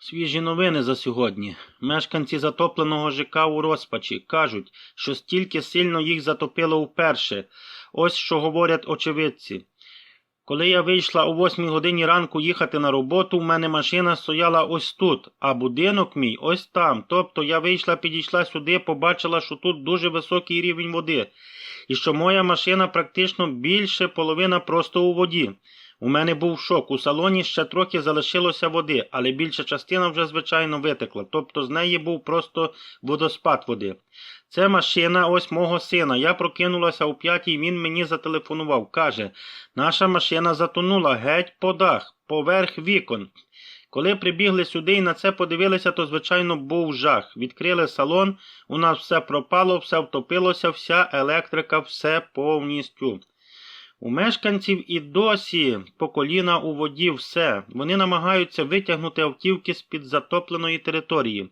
Свіжі новини за сьогодні. Мешканці затопленого ЖК у розпачі кажуть, що стільки сильно їх затопило вперше. Ось що говорять очевидці. Коли я вийшла о 8 годині ранку їхати на роботу, в мене машина стояла ось тут, а будинок мій ось там. Тобто я вийшла, підійшла сюди, побачила, що тут дуже високий рівень води, і що моя машина практично більше половина просто у воді. У мене був шок. У салоні ще трохи залишилося води, але більша частина вже, звичайно, витекла. Тобто з неї був просто водоспад води. Це машина ось мого сина. Я прокинулася о п'ятій, він мені зателефонував. Каже, наша машина затонула геть по дах, поверх вікон. Коли прибігли сюди і на це подивилися, то, звичайно, був жах. Відкрили салон, у нас все пропало, все втопилося, вся електрика, все повністю. У мешканців і досі по коліна у воді все. Вони намагаються витягнути автівки з-під затопленої території.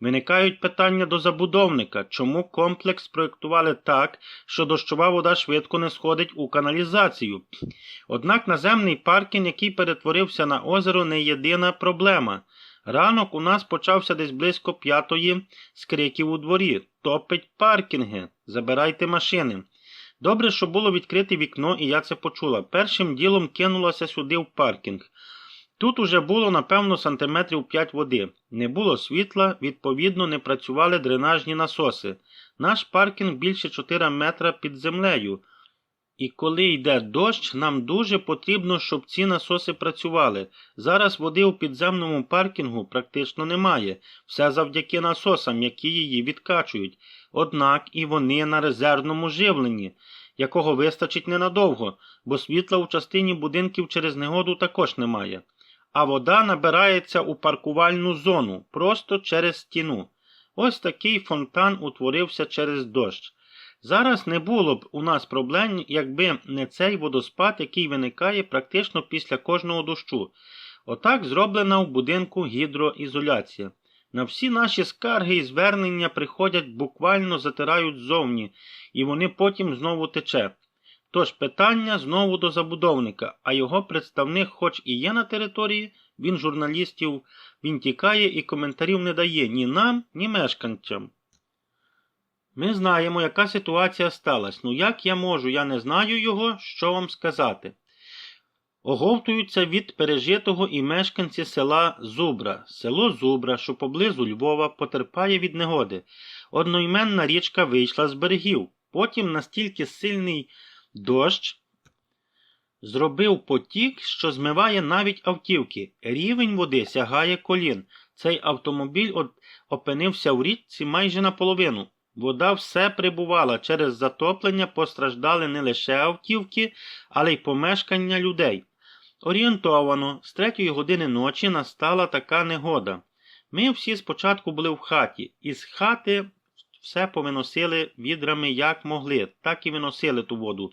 Виникають питання до забудовника, чому комплекс проєктували так, що дощова вода швидко не сходить у каналізацію. Однак наземний паркінг, який перетворився на озеро, не єдина проблема. Ранок у нас почався десь близько п'ятої з криків у дворі. Топить паркінги, забирайте машини. Добре, що було відкрите вікно, і я це почула. Першим ділом кинулася сюди в паркінг. Тут уже було, напевно, сантиметрів 5 води. Не було світла, відповідно, не працювали дренажні насоси. Наш паркінг більше 4 метра під землею. І коли йде дощ, нам дуже потрібно, щоб ці насоси працювали. Зараз води у підземному паркінгу практично немає. Все завдяки насосам, які її відкачують. Однак і вони на резервному живленні, якого вистачить ненадовго, бо світла у частині будинків через негоду також немає. А вода набирається у паркувальну зону, просто через стіну. Ось такий фонтан утворився через дощ. Зараз не було б у нас проблем, якби не цей водоспад, який виникає практично після кожного дощу. Отак зроблена в будинку гідроізоляція. На всі наші скарги і звернення приходять, буквально затирають ззовні, і вони потім знову тече. Тож питання знову до забудовника, а його представник, хоч і є на території, він журналістів, він тікає і коментарів не дає ні нам, ні мешканцям. Ми знаємо, яка ситуація сталася. Ну як я можу, я не знаю його, що вам сказати. Оговтуються від пережитого і мешканці села Зубра. Село Зубра, що поблизу Львова, потерпає від негоди. Одноіменна річка вийшла з берегів. Потім настільки сильний дощ зробив потік, що змиває навіть автівки. Рівень води сягає колін. Цей автомобіль опинився в річці майже наполовину. Вода все прибувала через затоплення, постраждали не лише автівки, але й помешкання людей. Орієнтовано, з третьої години ночі настала така негода. Ми всі спочатку були в хаті, і з хати все повиносили відрами як могли, так і виносили ту воду.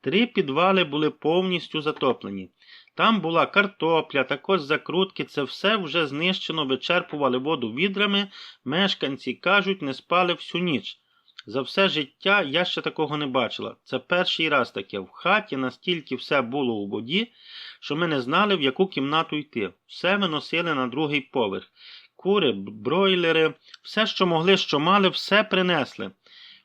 Три підвали були повністю затоплені. Там була картопля, також закрутки, це все вже знищено, вичерпували воду відрами. Мешканці кажуть, не спали всю ніч. За все життя я ще такого не бачила. Це перший раз таке. В хаті настільки все було у воді, що ми не знали, в яку кімнату йти. Все виносили на другий поверх. Кури, бройлери, все, що могли, що мали, все принесли.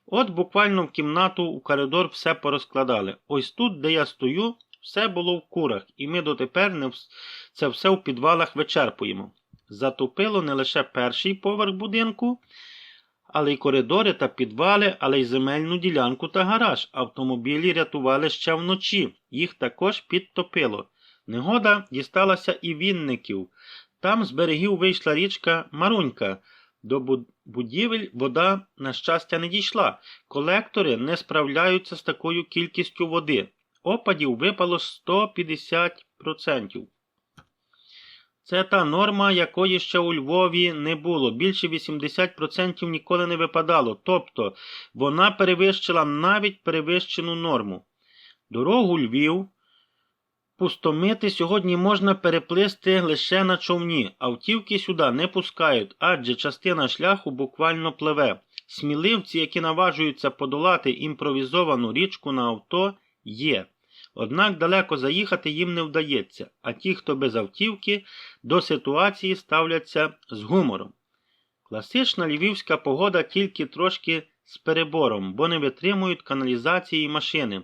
От буквально в кімнату, у коридор все порозкладали. Ось тут, де я стою, все було в курах, і ми дотепер не це все в підвалах вичерпуємо. Затопило не лише перший поверх будинку, але й коридори та підвали, але й земельну ділянку та гараж. Автомобілі рятували ще вночі, їх також підтопило. Негода дісталася і вінників. Там з берегів вийшла річка Марунька. До будівель вода, на щастя, не дійшла. Колектори не справляються з такою кількістю води. Опадів випало 150%. Це та норма, якої ще у Львові не було. Більше 80% ніколи не випадало. Тобто вона перевищила навіть перевищену норму. Дорогу Львів пустомити сьогодні можна переплисти лише на човні. Автівки сюди не пускають, адже частина шляху буквально пливе. Сміливці, які наважуються подолати імпровізовану річку на авто, є. Однак далеко заїхати їм не вдається, а ті, хто без автівки, до ситуації ставляться з гумором. Класична львівська погода тільки трошки з перебором, бо не витримують каналізації машини.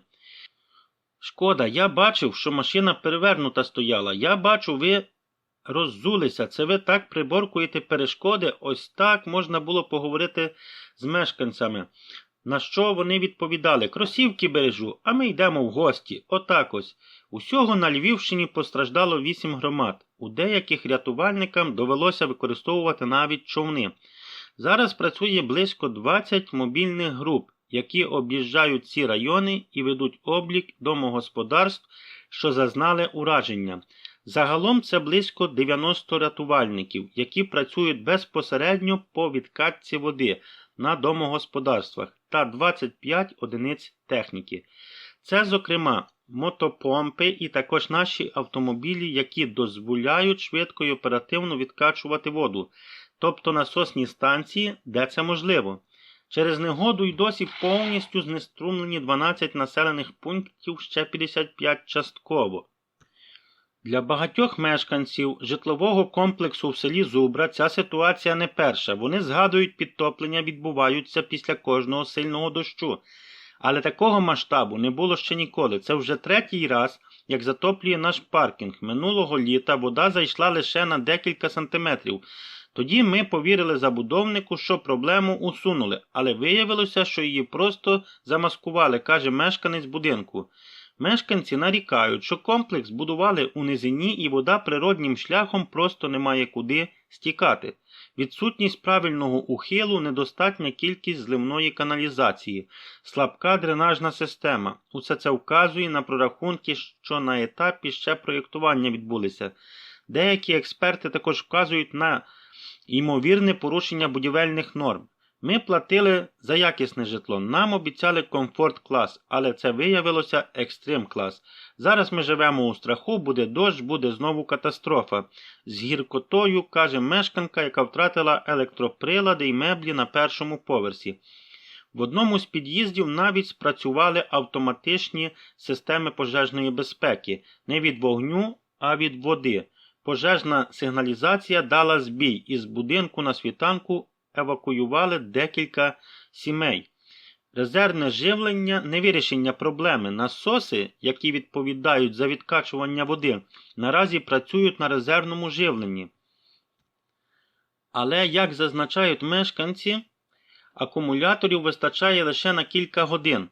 Шкода, я бачив, що машина перевернута стояла. Я бачу, ви роззулися. Це ви так приборкуєте перешкоди. Ось так можна було поговорити з мешканцями. На що вони відповідали? Кросівки бережу, а ми йдемо в гості. Отак ось. Усього на Львівщині постраждало вісім громад. У деяких рятувальникам довелося використовувати навіть човни. Зараз працює близько 20 мобільних груп, які об'їжджають ці райони і ведуть облік домогосподарств, що зазнали ураження. Загалом це близько 90 рятувальників, які працюють безпосередньо по відкатці води на домогосподарствах та 25 одиниць техніки. Це, зокрема, мотопомпи і також наші автомобілі, які дозволяють швидко і оперативно відкачувати воду, тобто насосні станції, де це можливо. Через негоду й досі повністю знеструмлені 12 населених пунктів, ще 55 частково. Для багатьох мешканців житлового комплексу в селі Зубра ця ситуація не перша. Вони згадують, підтоплення відбуваються після кожного сильного дощу. Але такого масштабу не було ще ніколи. Це вже третій раз, як затоплює наш паркінг. Минулого літа вода зайшла лише на декілька сантиметрів. Тоді ми повірили забудовнику, що проблему усунули, але виявилося, що її просто замаскували, каже мешканець будинку. Мешканці нарікають, що комплекс будували у низині і вода природнім шляхом просто не має куди стікати. Відсутність правильного ухилу, недостатня кількість зливної каналізації, слабка дренажна система. Усе це вказує на прорахунки, що на етапі ще проєктування відбулися. Деякі експерти також вказують на ймовірне порушення будівельних норм. Ми платили за якісне житло. Нам обіцяли комфорт клас, але це виявилося екстрим клас. Зараз ми живемо у страху, буде дощ, буде знову катастрофа. З гіркотою, каже мешканка, яка втратила електроприлади і меблі на першому поверсі. В одному з під'їздів навіть спрацювали автоматичні системи пожежної безпеки не від вогню, а від води. Пожежна сигналізація дала збій із будинку на світанку евакуювали декілька сімей. Резервне живлення не вирішення проблеми. Насоси, які відповідають за відкачування води, наразі працюють на резервному живленні. Але, як зазначають мешканці, акумуляторів вистачає лише на кілька годин.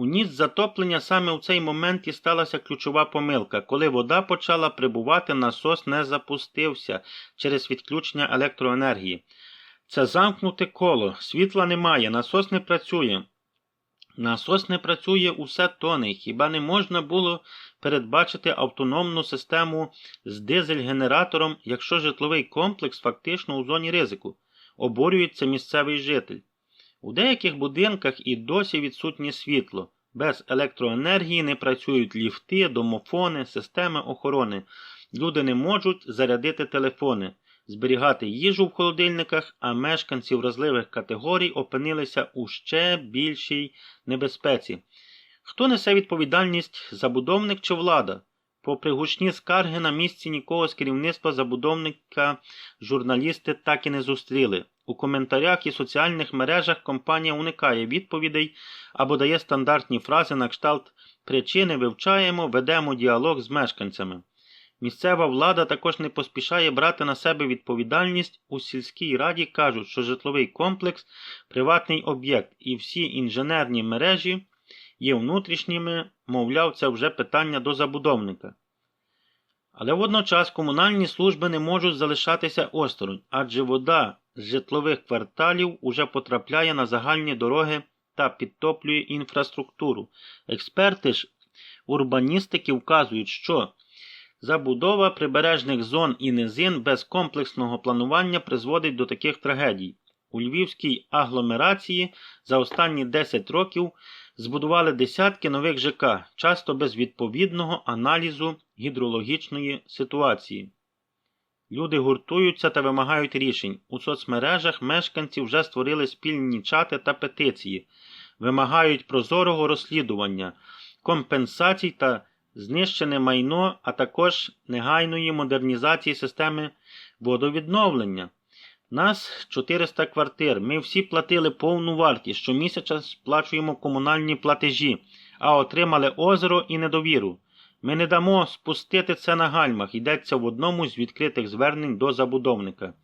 У ніч затоплення саме у цей момент і сталася ключова помилка. Коли вода почала прибувати, насос не запустився через відключення електроенергії. Це замкнуте коло, світла немає, насос не працює. Насос не працює усе тони. Хіба не можна було передбачити автономну систему з дизель-генератором, якщо житловий комплекс фактично у зоні ризику? Обурюється місцевий житель. У деяких будинках і досі відсутнє світло. Без електроенергії не працюють ліфти, домофони, системи охорони. Люди не можуть зарядити телефони, зберігати їжу в холодильниках, а мешканці вразливих категорій опинилися у ще більшій небезпеці. Хто несе відповідальність забудовник чи влада? Попри гучні скарги на місці нікого з керівництва забудовника журналісти так і не зустріли. У коментарях і соціальних мережах компанія уникає відповідей або дає стандартні фрази на кшталт причини вивчаємо, ведемо діалог з мешканцями. Місцева влада також не поспішає брати на себе відповідальність. У сільській раді кажуть, що житловий комплекс приватний об'єкт і всі інженерні мережі є внутрішніми, мовляв, це вже питання до забудовника. Але водночас комунальні служби не можуть залишатися осторонь, адже вода з житлових кварталів уже потрапляє на загальні дороги та підтоплює інфраструктуру. Експерти ж урбаністики вказують, що забудова прибережних зон і низин без комплексного планування призводить до таких трагедій. У Львівській агломерації за останні 10 років збудували десятки нових ЖК, часто без відповідного аналізу гідрологічної ситуації. Люди гуртуються та вимагають рішень. У соцмережах мешканці вже створили спільні чати та петиції, вимагають прозорого розслідування. компенсацій та знищене майно, а також негайної модернізації системи водовідновлення. Нас 400 квартир. Ми всі платили повну вартість. Щомісяця сплачуємо комунальні платежі, а отримали озеро і недовіру. Ми не дамо спустити це на гальмах, йдеться в одному з відкритих звернень до забудовника.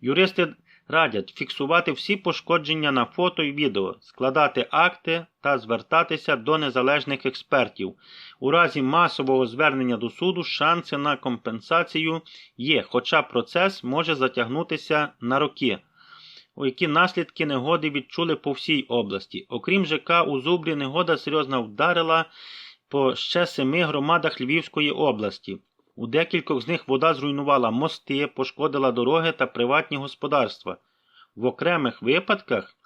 Юристи радять фіксувати всі пошкодження на фото і відео, складати акти та звертатися до незалежних експертів. У разі масового звернення до суду шанси на компенсацію є, хоча процес може затягнутися на роки. У які наслідки негоди відчули по всій області. Окрім ЖК, у Зубрі негода серйозно вдарила по ще семи громадах Львівської області. У декількох з них вода зруйнувала мости, пошкодила дороги та приватні господарства. В окремих випадках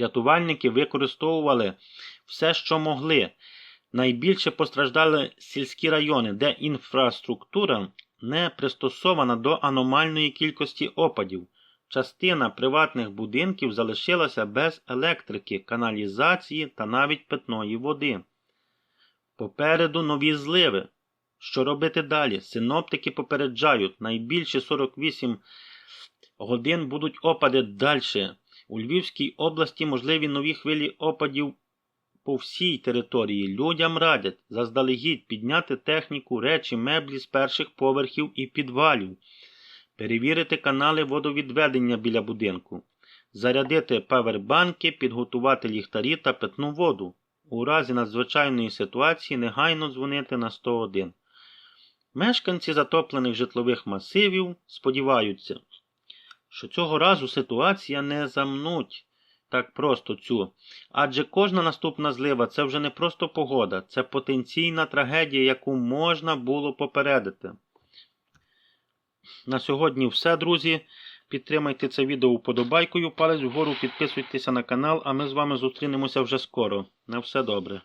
рятувальники використовували все, що могли. Найбільше постраждали сільські райони, де інфраструктура не пристосована до аномальної кількості опадів. Частина приватних будинків залишилася без електрики, каналізації та навіть питної води. Попереду нові зливи. Що робити далі? Синоптики попереджають, найбільше 48 годин будуть опади далі. У Львівській області можливі нові хвилі опадів по всій території. Людям радять заздалегідь підняти техніку, речі, меблі з перших поверхів і підвалів, перевірити канали водовідведення біля будинку, зарядити павербанки, підготувати ліхтарі та питну воду. У разі надзвичайної ситуації негайно дзвонити на 101. Мешканці затоплених житлових масивів сподіваються, що цього разу ситуація не замнуть так просто цю. Адже кожна наступна злива це вже не просто погода, це потенційна трагедія, яку можна було попередити. На сьогодні все, друзі. Підтримайте це відео вподобайкою, палець вгору, підписуйтеся на канал, а ми з вами зустрінемося вже скоро. На все добре.